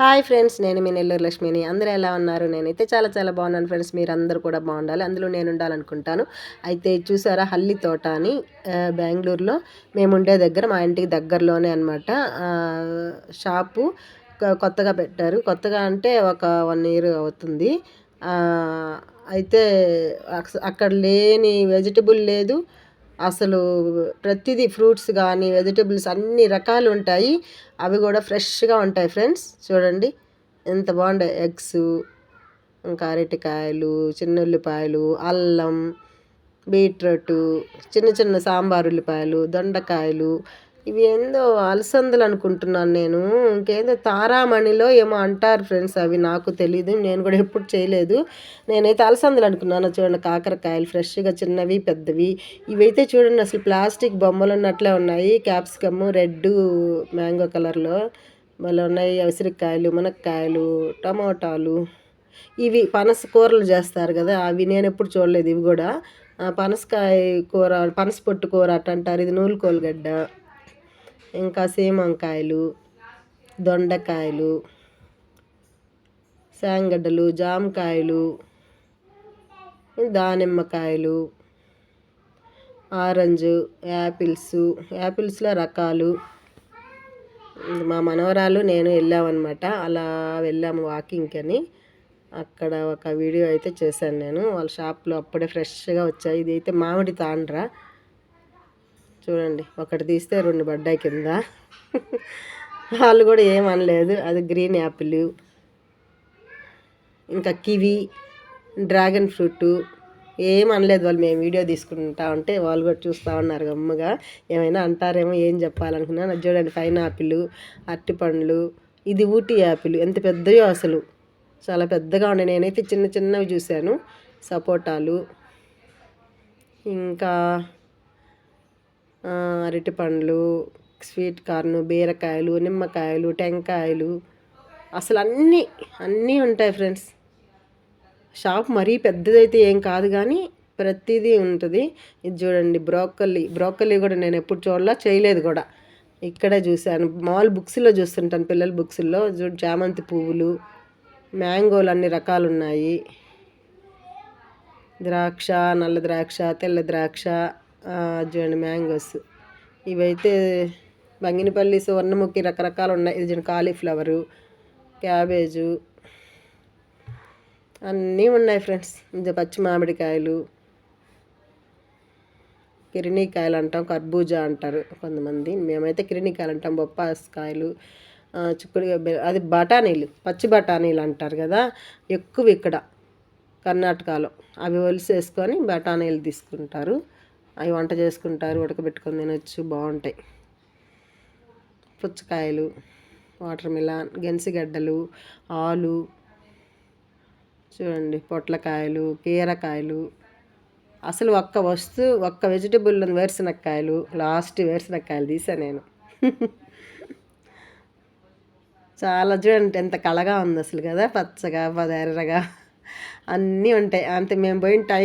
Hi friends నేను మీ నెల్లూరు లక్ష్మిని. అందరూ ఎలా ఉన్నారు? నేనైతే చాలా చాలా బాగున్నాను ఫ్రెండ్స్. మీరు కూడా బాగుండాలి. అందులో నేను ఉండాలనుకుంటాను. అయితే చూసారా హల్లి తోట అని బెంగళూరులో మేము ఉండే దగ్గర మా ఇంటికి దగ్గరలోనే అనమాట షాపు కొత్తగా పెట్టారు. కొత్తగా అంటే ఒక వన్ ఇయర్ అవుతుంది. అయితే అక్కడ లేని వెజిటబుల్ లేదు. అసలు ప్రతిదీ ఫ్రూట్స్ కానీ వెజిటబుల్స్ అన్ని రకాలు ఉంటాయి. అవి కూడా ఫ్రెష్గా ఉంటాయి ఫ్రెండ్స్. చూడండి ఎంత బాగుంటాయి. ఎగ్స్ ఇంకా అరటికాయలు చిన్న ఉల్లిపాయలు అల్లం బీట్రూట్ చిన్న చిన్న సాంబార్ ఉల్లిపాయలు దొండకాయలు ఇవి ఏందో అలసందలు అనుకుంటున్నాను నేను. ఇంకేందో తారామణిలో ఏమో అంటారు ఫ్రెండ్స్ అవి నాకు తెలీదు నేను కూడా ఎప్పుడు చేయలేదు. నేనైతే అలసందలు అనుకున్నాను చూడండి కాకరకాయలు ఫ్రెష్గా చిన్నవి పెద్దవి. ఇవైతే చూడండి అసలు ప్లాస్టిక్ బొమ్మలు ఉన్నట్లే ఉన్నాయి. క్యాప్సికమ్ రెడ్ మ్యాంగో కలర్లో మళ్ళీ ఉన్నాయి. అవసరికాయలు మునక్కాయలు టమోటాలు. ఇవి పనస కూరలు చేస్తారు కదా అవి నేను ఎప్పుడు చూడలేదు ఇవి కూడా. పనసకాయ కూర పనస పొట్టు కూర అట్ట అంటారు ఇది నూలుకోలుగడ్డ ఇంకా సీమంకాయలు దొండకాయలు శాంగడ్డలు జామకాయలు దానిమ్మకాయలు ఆరెంజ్ యాపిల్స్ యాపిల్స్లో రకాలు. మా మనవరాలు నేను వెళ్ళామన్నమాట. అలా వెళ్ళాము వాకింగ్కి అని. అక్కడ ఒక వీడియో అయితే చేశాను నేను. వాళ్ళ షాప్లో అప్పుడే ఫ్రెష్గా వచ్చాయి. ఇది అయితే మామిడి తాండ్రా. చూడండి ఒకటి తీస్తే రెండు పడ్డాయి కింద. వాళ్ళు కూడా ఏమనలేదు అది గ్రీన్ యాపిల్ ఇంకా కివి డ్రాగన్ ఫ్రూట్ ఏమనలేదు వాళ్ళు. మేము వీడియో తీసుకుంటా ఉంటే వాళ్ళు కూడా చూస్తూ ఉన్నారు గమ్మగా. ఏమైనా అంటారేమో ఏం చెప్పాలనుకున్నాను చూడండి పైన్ యాపిల్ అరటిపండ్లు ఇది ఊటీ యాపిల్. ఎంత పెద్దయో అసలు. చాలా పెద్దగా ఉండే నేనైతే చిన్న చిన్నవి చూశాను. సపోటాలు ఇంకా అరటి పండ్లు స్వీట్ కార్న్ బీరకాయలు నిమ్మకాయలు టెంకాయలు. అసలు అన్నీ అన్నీ ఉంటాయి ఫ్రెండ్స్. షాప్ మరీ పెద్దదైతే ఏం కాదు కానీ ప్రతిదీ ఉంటుంది. ఇది చూడండి బ్రోకలీ. బ్రోకలీ కూడా నేను ఎప్పుడు చూడలా చేయలేదు కూడా. ఇక్కడే చూశాను. మామూలు బుక్స్లో చూస్తుంటాను పిల్లల బుక్స్లో. చూడు చామంతి పువ్వులు మ్యాంగోలు అన్ని రకాలు ఉన్నాయి ద్రాక్ష నల్ల ద్రాక్ష తెల్ల ద్రాక్ష. చూడండి మ్యాంగోస్. ఇవైతే బంగినపల్లి సువర్ణముఖి రకరకాలు ఉన్నాయి ఇది చూడండి కాలీఫ్లవరు క్యాబేజు అన్నీ ఉన్నాయి ఫ్రెండ్స్. ఇంకా పచ్చి మామిడికాయలు కిరినీకాయలు అంటాం కర్బూజా అంటారు కొంతమంది. మేమైతే కిరినీకాయలు అంటాం బొప్పాస్కాయలు చిక్కుడు అది బఠానీలు పచ్చి బఠానీలు అంటారు కదా ఎక్కువ ఇక్కడ కర్ణాటకలో. అవి ఒలిసేసుకొని బఠానీలు తీసుకుంటారు. అవి వంట చేసుకుంటారు ఉడకబెట్టుకొని తినొచ్చు బాగుంటాయి. పుచ్చకాయలు వాటర్ మిలాన్ గెన్సిగడ్డలు ఆలు చూడండి పొట్లకాయలు కీరకాయలు. అసలు ఒక్క వస్తువు ఒక్క వెజిటబుల్ వేరుశనక్కాయలు లాస్ట్ వేరుశనక్కాయలు తీసా నేను. చాలా చూడండి ఎంత కళగా ఉంది అసలు కదా పచ్చగా పదెర్రగా అన్నీ ఉంటాయి. అంతే మేము పోయిన టైం